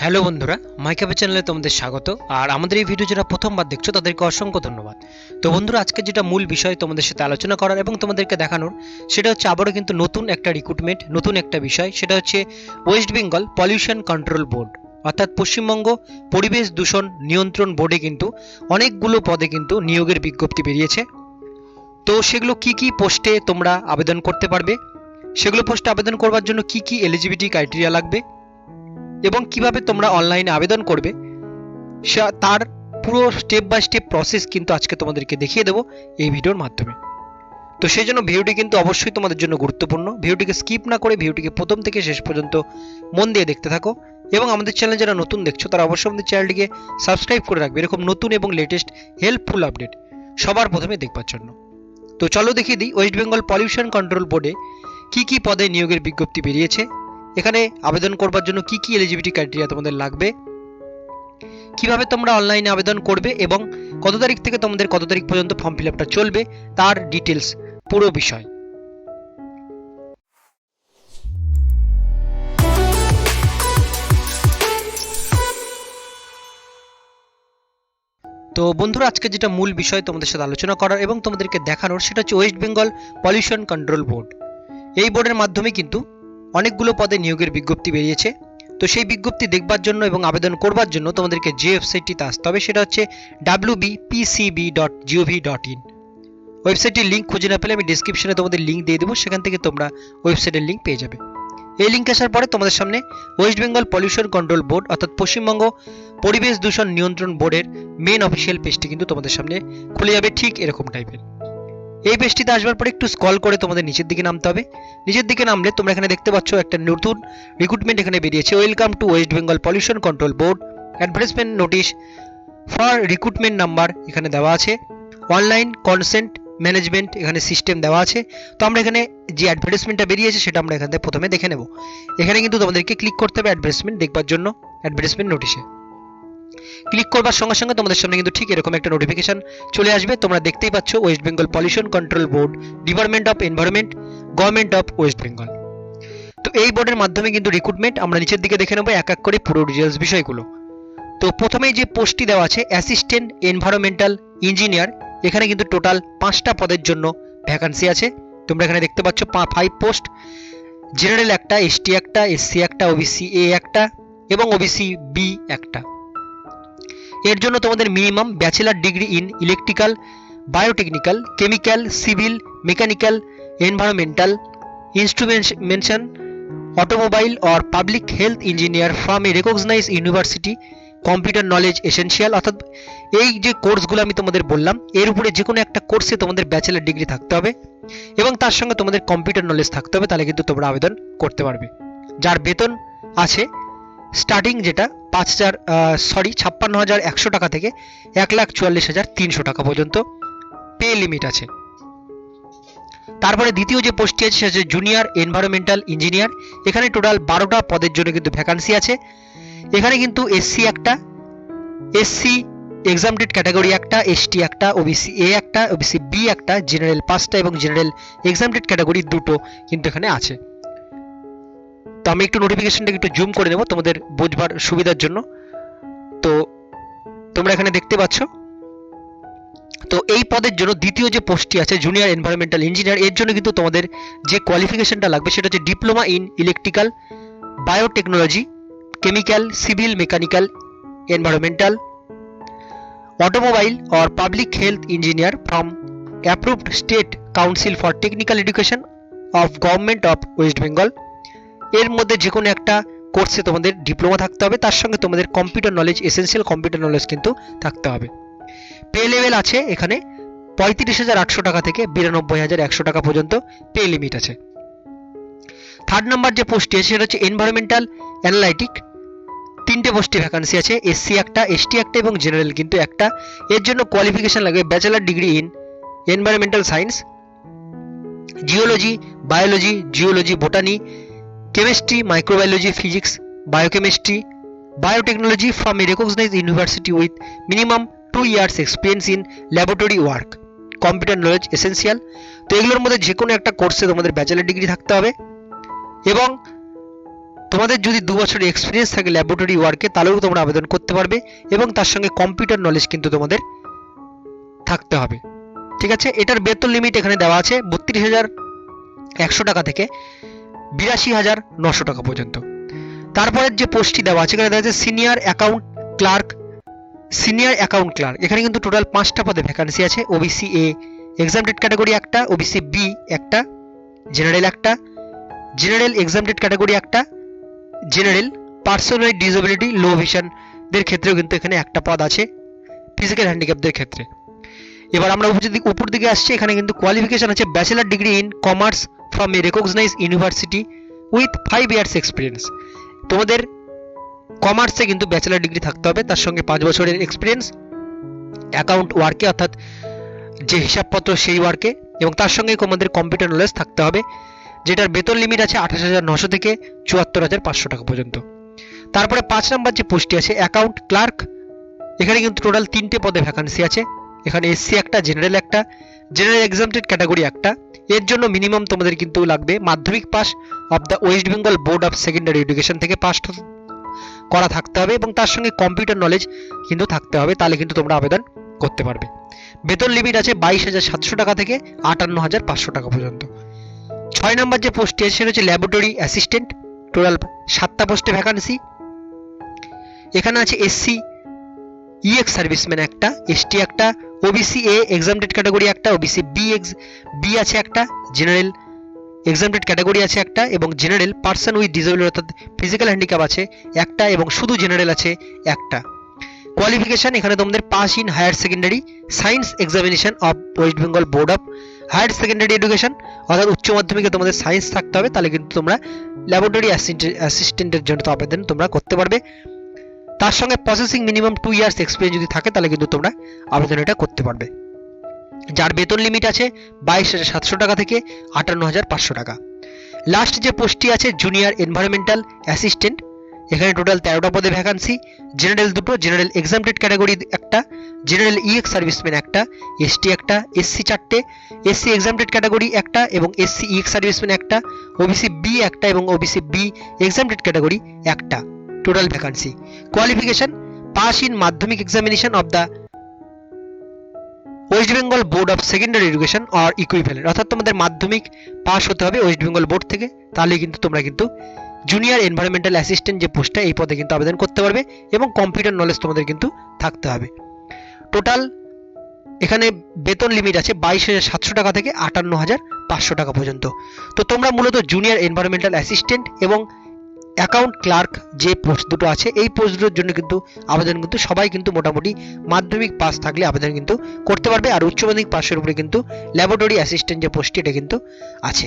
Hello বন্ধুরা মাইকাপে চ্যানেলে তোমাদের স্বাগত। আর আমাদের এই ভিডিও যারা প্রথমবার দেখছ, তাদেরকে অসংখ্য ধন্যবাদ। তো বন্ধুরা, আজকে যেটা মূল বিষয় তোমাদের সাথে আলোচনা করার এবং তোমাদেরকে দেখানোর, সেটা হচ্ছে আবারও কিন্তু নতুন একটা রিক্রুটমেন্ট নতুন একটা বিষয়। সেটা হচ্ছে West Bengal pollution control board অর্থাৎ পশ্চিমবঙ্গ পরিবেশ দূষণ নিয়ন্ত্রণ বোর্ডে কিন্তু অনেকগুলো পদে কিন্তু নিয়োগের বিজ্ঞপ্তি বেরিয়েছে। তো সেগুলো কি কি পোস্টে তোমরা আবেদন করতে পারবে? সেগুলো পোস্টে আবেদন করবার জন্য কি কি এলিজিবিলিটি ক্রাইটেরিয়া লাগবে? এবং কীভাবে তোমরা অনলাইনে আবেদন করবে তার পুরো স্টেপ বাই স্টেপ প্রসেস কিন্তু আজকে তোমাদেরকে দেখিয়ে দেবো এই ভিডিওর মাধ্যমে। তো সেই জন্য ভিডিওটি কিন্তু অবশ্যই তোমাদের জন্য গুরুত্বপূর্ণ। ভিডিওটিকে স্কিপ না করে ভিডিওটিকে প্রথম থেকে শেষ পর্যন্ত মন দিয়ে দেখতে থাকো এবং আমাদের চ্যানেল যারা নতুন দেখছ, তারা অবশ্যই আমাদের চ্যানেলটিকে সাবস্ক্রাইব করে রাখবে। এরকম নতুন এবং লেটেস্ট হেল্পফুল আপডেট সবার প্রথমে দেখবার জন্য। তো চলো দেখিয়ে দিই ওয়েস্ট বেঙ্গল পলিউশন কন্ট্রোল বোর্ডে কি কি পদে নিয়োগের বিজ্ঞপ্তি বেরিয়েছে। এখানে আবেদন করবার জন্য কি কি এলিজিবিলিটি ক্রাইটেরিয়া তোমাদের লাগবে? কীভাবে তোমরা অনলাইনে আবেদন করবে এবং কত তারিখ থেকে তোমাদের কত তারিখ পর্যন্ত ফর্ম ফিল আপটা চলবে, তার ডিটেলস পুরো বিষয়। তো বন্ধুরা, আজকে যেটা মূল বিষয় তোমাদের সাথে আলোচনা করার এবং তোমাদেরকে দেখানোর, সেটা হচ্ছে West Bengal pollution control board এই বোর্ডের মাধ্যমে কিন্তু অনেকগুলো পদে নিয়োগের বিজ্ঞপ্তি বেরিয়েছে। তো সেই বিজ্ঞপ্তি দেখবার জন্য এবং আবেদন করবার জন্য তোমাদেরকে যে ওয়েবসাইটটিতে আসতে হবে সেটা হচ্ছে W BPCB dot GOV dot in ওয়েবসাইটের লিঙ্ক খুঁজে না পেলে আমি ডিসক্রিপশনে তোমাদের লিঙ্ক দিয়ে দেবো, সেখান থেকে তোমরা ওয়েবসাইটের লিঙ্ক পেয়ে যাবে। এই লিঙ্ক আসার পরে তোমাদের সামনে West Bengal pollution control board অর্থাৎ পশ্চিমবঙ্গ পরিবেশ দূষণ নিয়ন্ত্রণ বোর্ডের মেন অফিসিয়াল পেজটি কিন্তু তোমাদের সামনে খুলে যাবে ঠিক এরকম টাইপের এই পেজটিতে আসবার পরে একটু স্ক্রল করে তোমাদের নিচের দিকে নামতে হবে। নিচের দিকে নামলে তোমরা এখানে দেখতে পাচ্ছ একটা নতুন রিক্রুটমেন্ট এখানে বেরিয়েছে। Welcome to West Bengal pollution control board advertisement notice for recruitment number এখানে দেওয়া আছে। অনলাইন কনসেন্ট ম্যানেজমেন্ট এখানে সিস্টেম দেওয়া আছে। তো আমরা এখানে যে অ্যাডভার্টাইজমেন্টটা বেরিয়েছে সেটা আমরা এখান থেকে প্রথমে দেখে নেব। এখানে কিন্তু তোমাদেরকে ক্লিক করতে হবে অ্যাডভার্টাইজমেন্ট দেখবার জন্য অ্যাডভার্টাইজমেন্ট নোটিশে ক্লিক করবার সঙ্গে সঙ্গে তোমাদের সামনে কিন্তু ঠিক এরকম একটা নোটিফিকেশন চলে আসবে। তোমরা দেখতেই পাচ্ছ West Bengal pollution control board department of environment government of West Bengal তো এই বোর্ডের মাধ্যমে কিন্তু রিক্রুটমেন্ট আমরা নিচের দিকে দেখে নেব, এক এক করে পুরো ডিটেলস বিষয়গুলো। তো প্রথমেই যে পোস্টটি দেওয়া আছে অ্যাসিস্ট্যান্ট এনভায়রনমেন্টাল ইঞ্জিনিয়ার এখানে কিন্তু টোটাল পাঁচটা পদের জন্য ভ্যাকান্সি আছে। তোমরা এখানে দেখতে পাচ্ছ ফাইভ পোস্ট জেনারেল একটা এসটি একটা এসসি একটা ওবিসি এ একটা এবং ওবিসি বি একটা। এর জন্য তোমাদের minimum bachelor degree in electrical biotechnical chemical civil mechanical environmental instrumentation automobile or public health engineer from a recognise university computer knowledge essential অর্থাৎ এই যে কোর্সগুলো আমি তোমাদের বললাম, এর উপরে যে কোনো একটা কোর্সে তোমাদের ব্যাচেলার ডিগ্রি থাকতে হবে এবং তার সঙ্গে তোমাদের কম্পিউটার নলেজ থাকতে হবে, তাহলে কিন্তু তোমরা আবেদন করতে পারবে। যার বেতন আছে স্টার্টিং যেটা পাঁচ হাজার সরি ছাপ্পান্ন হাজার একশো টাকা থেকে এক লাখ চুয়াল্লিশ হাজার তিনশো টাকা পর্যন্ত পে লিমিট আছে। তারপরে দ্বিতীয় যে পোস্টটি আছে, সেটা হচ্ছে জুনিয়র এনভায়রনমেন্টাল ইঞ্জিনিয়ার এখানে টোটাল বারোটা পদের জন্য কিন্তু ভ্যাকান্সি আছে। এখানে কিন্তু এসসি একটা এসসি এক্সামটেড ক্যাটাগরি একটা এসটি একটা ওবিসি এ একটা ওবিসি বি একটা জেনারেল পাঁচটা এবং জেনারেল এক্সামটেড ক্যাটাগরি দুটো কিন্তু এখানে আছে। তো আমি একটু নোটিফিকেশনটাকে একটু জুম করে নেব তোমাদের বুঝবার সুবিধার জন্য। তো তোমরা এখানে দেখতে পাচ্ছ। তো এই পদের জন্য দ্বিতীয় যে পোস্টটি আছে জুনিয়র এনভায়রনমেন্টাল ইঞ্জিনিয়ার এর জন্য কিন্তু তোমাদের যে কোয়ালিফিকেশনটা লাগবে সেটা হচ্ছে diploma in electrical biotechnology chemical civil mechanical environmental automobile or public health engineer from approved state council for technical education of government of West Bengal এর মধ্যে যে কোনো একটা কোর্সে তোমাদের ডিপ্লোমা থাকতে হবে, তার সঙ্গে তোমাদের computer knowledge essential computer knowledge কিন্তু থাকতে হবে। পে লেভেল আছে এখানে পঁয়ত্রিশ হাজার আটশো টাকা থেকে বিরানব্বই হাজার একশো টাকা পর্যন্ত পে লিমিট আছে। থার্ড নাম্বার যে পোস্টটি আছে, সেটা হচ্ছে এনভায়রনমেন্টাল অ্যানালাইটিক তিনটে পোস্টে ভ্যাকান্সি আছে এসসি একটা এসটি একটা এবং জেনারেল কিন্তু একটা। এর জন্য কোয়ালিফিকেশন লাগবে bachelor degree in environmental science geology biology geology botany chemistry microbiology physics biochemistry biotechnology from a recognise university with minimum two years experience in laboratory work computer knowledge essential তো এগুলোর মধ্যে যে কোনো একটা কোর্সে তোমাদের ব্যাচেলার ডিগ্রি থাকতে হবে। এবং তোমাদের যদি দু বছর এক্সপিরিয়েন্স থাকে ল্যাবরেটরি ওয়ার্কে তাহলেও তোমরা আবেদন করতে পারবে এবং তার সঙ্গে কম্পিউটার নলেজ কিন্তু তোমাদের থাকতে হবে। ঠিক আছে? এটার বেতন লিমিট এখানে দেওয়া আছে বত্রিশ হাজার একশো টাকা থেকে। বিরাশি হাজার নশো টাকা পর্যন্ত। তারপরের যে পোস্টটি দেওয়া আছে, এখানে দেখা যাচ্ছে senior account clerk, senior account clerk. এখানে কিন্তু টোটাল পাঁচটা পদে ভ্যাকান্সি আছে ওবিসি এ এক্সামটেড ক্যাটাগরি একটা ওবিসি বি একটা জেনারেল একটা জেনারেল এক্সামটেড ক্যাটাগরি একটা জেনারেল পার্সোনাল ডিসেবিলিটি লো ভিশনদের ক্ষেত্রেও কিন্তু এখানে একটা পদ আছে ফিজিক্যাল হ্যান্ডিক্যাপদের ক্ষেত্রে। এবার আমরা উপর দিকে উপর দিকে আসছি, এখানে কিন্তু কোয়ালিফিকেশন আছে bachelor degree in commerce from a recognise university with five years experience তোমাদের কমার্সে কিন্তু ব্যাচেলার ডিগ্রি থাকতে হবে, তার সঙ্গে পাঁচ বছরের এক্সপিরিয়েন্স অ্যাকাউন্ট ওয়ার্কে অর্থাৎ যে হিসাবপত্র সেই ওয়ার্কে এবং তার সঙ্গে তোমাদের কম্পিউটার নলেজ থাকতে হবে, যেটার বেতন লিমিট আছে আঠাশ হাজার নশো থেকে চুয়াত্তর হাজার পাঁচশো টাকা পর্যন্ত। তারপরে পাঁচ নাম্বার যে পোস্টটি আছে অ্যাকাউন্ট ক্লার্ক এখানে কিন্তু টোটাল তিনটে পদে ভ্যাকান্সি আছে। এখানে এসসি একটা জেনারেল একটা জেনারেল এক্সামটেড ক্যাটাগরি একটা। এর জন্য মিনিমাম তোমাদের কিন্তু লাগবে Madhyamik pass of the West Bengal board of secondary education থেকে পাস করা থাকতে হবে এবং তার সঙ্গে কম্পিউটার নলেজ কিন্তু থাকতে হবে, তাহলে কিন্তু তোমরা আবেদন করতে পারবে। বেতন লিমিট আছে বাইশ হাজার সাতশো টাকা থেকে আটান্ন হাজার পাঁচশো টাকা পর্যন্ত। ছয় নম্বর যে পোস্টটি আছে, সেটা হচ্ছে ল্যাবরেটরি অ্যাসিস্ট্যান্ট টোটাল সাতটা পোস্টে ভ্যাকান্সি এখানে আছে এসসি ইএক্স সার্ভিসম্যান একটা এসটি একটা ওবিসি এ এক্সামটেড ক্যাটাগরি একটা ওবিসি বি এক্স বি আছে একটা জেনারেল এক্সামটেড ক্যাটাগরি আছে একটা, এবং জেনারেল পার্সন উইথ ডিসেবল অর্থাৎ ফিজিক্যাল হ্যান্ডিক্যাপ আছে একটা, এবং শুধু জেনারেল আছে একটা। কোয়ালিফিকেশন এখানে তোমাদের pass in higher secondary science examination of West Bengal board of higher secondary education অর্থাৎ উচ্চ মাধ্যমিকে তোমাদের সায়েন্স থাকতে হবে, তাহলে কিন্তু তোমরা ল্যাবরেটরি অ্যাসিস্ট্যান্টের জন্য তো আবেদন তোমরা করতে পারবে। তার সঙ্গে processing minimum two years experience যদি থাকে, তাহলে কিন্তু তোমরা আবেদন এটা করতে পারবে। যার বেতন লিমিট আছে বাইশ হাজার সাতশো টাকা থেকে আটান্ন হাজার পাঁচশো টাকা। লাস্ট যে পোস্টটি আছে জুনিয়র এনভায়রনমেন্টাল অ্যাসিস্ট্যান্ট এখানে টোটাল তেরোটা পদে ভ্যাকান্সি জেনারেল দুটো জেনারেল এক্সামটেড ক্যাটাগরি একটা জেনারেল ইএক্স সার্ভিসম্যান একটা এসটি একটা এসসি চারটে এসসি এক্সামটেড ক্যাটাগরি একটা এবং এসসি ইএক্স সার্ভিসম্যান একটা ওবিসি বি একটা এবং ওবিসি বি এক্সামটেড ক্যাটাগরি একটা। Total vacancy qualification pass in Madhyamik examination of the West Bengal board of secondary education R equivalent অর্থাৎ তোমাদের মাধ্যমিক পাস হতে হবে ওয়েস্ট বেঙ্গল বোর্ড থেকে তাহলে কিন্তু তোমরা কিন্তু জুনিয়র এনভায়রনমেন্টাল অ্যাসিস্ট্যান্ট যে পোস্টটা এই পদে কিন্তু আবেদন করতে পারবে এবং কম্পিউটার নলেজ তোমাদের কিন্তু থাকতে হবে। টোটাল এখানে বেতন লিমিট আছে বাইশ হাজার সাতশো টাকা থেকে আটান্ন হাজার পাঁচশো টাকা পর্যন্ত। তো তোমরা মূলত জুনিয়র এনভায়রনমেন্টাল অ্যাসিস্ট্যান্ট এবং অ্যাকাউন্ট ক্লার্ক যে পোস্ট দুটো আছে, এই পোস্ট দুটোর জন্য কিন্তু আবেদন কিন্তু সবাই কিন্তু মোটামুটি মাধ্যমিক পাস থাকলে আবেদন কিন্তু করতে পারবে আর উচ্চ মাধ্যমিক পাসের উপরে কিন্তু ল্যাবরেটরি অ্যাসিস্ট্যান্ট যে পোস্টটি এটা কিন্তু আছে।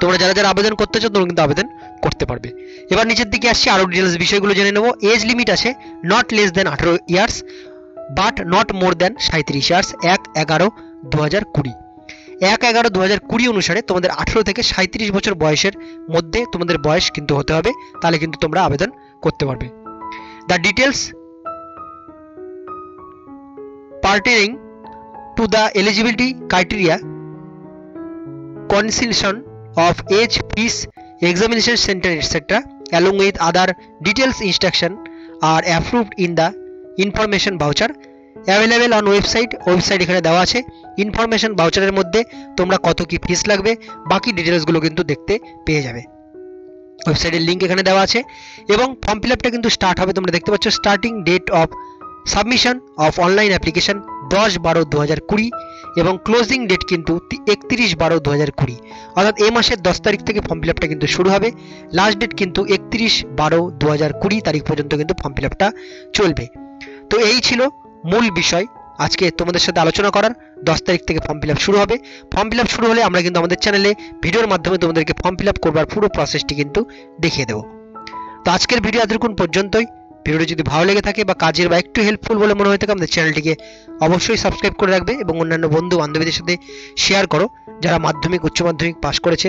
তোমরা যারা যারা আবেদন করতে চাও, তোমরা কিন্তু আবেদন করতে পারবে। এবার নিচের দিকে আসছি, আরও ডিটেলস বিষয়গুলো জেনে নেব। এজ লিমিট আছে নট লেস দেন আঠারো years but not more than সাঁত্রিশ ইয়ার্স এক এগারো দু হাজার কুড়ি। এক এগারো দু হাজার কুড়ি অনুসারে তোমাদের আঠেরো থেকে সাঁত্রিশ বছর বয়সের মধ্যে তোমাদের বয়স কিন্তু হতে হবে তাহলে কিন্তু তোমরা আবেদন করতে পারবে the details pertaining to the eligibility criteria conciliation of age fees, examination centre etc., along with other details instruction R approved in the information voucher available on website website এখানে দেওয়া আছে। ইনফরমেশন ভাউচারের মধ্যে তোমরা কত কি ফিস লাগবে, বাকি ডিটেলসগুলো কিন্তু দেখতে পেয়ে যাবে। ওয়েবসাইটের লিঙ্ক এখানে দেওয়া আছে। এবং ফর্ম ফিল আপটা কিন্তু স্টার্ট হবে, তোমরা দেখতে পাচ্ছ starting date of submission of online application দশ বারো দু হাজার কুড়ি এবং ক্লোজিং ডেট কিন্তু একত্রিশ বারো দু হাজার কুড়ি। অর্থাৎ এই মাসের দশ তারিখ থেকে ফর্ম ফিল আপটা কিন্তু শুরু হবে। লাস্ট ডেট কিন্তু একত্রিশ বারো দু হাজার কুড়ি তারিখ পর্যন্ত কিন্তু ফর্ম ফিল আপটা চলবে। তো এই ছিল মূল বিষয় আজকে তোমাদের সাথে আলোচনা করার দশ তারিখ থেকে ফর্ম ফিল শুরু হবে। ফর্ম ফিল শুরু হলে আমরা কিন্তু আমাদের চ্যানেলে ভিডিওর মাধ্যমে তোমাদেরকে ফর্ম ফিল করবার পুরো প্রসেসটি কিন্তু দেখিয়ে দেবো। তো আজকের ভিডিও এতক্ষণ পর্যন্তই। ভিডিওটি যদি ভালো লেগে থাকে বা কাজের বা একটু হেল্পফুল বলে মনে হয়ে থাকে, আমাদের চ্যানেলটিকে অবশ্যই সাবস্ক্রাইব করে রাখবে এবং অন্যান্য বন্ধু বান্ধবীদের সাথে শেয়ার করো, যারা মাধ্যমিক, উচ্চ মাধ্যমিক পাশ করেছে।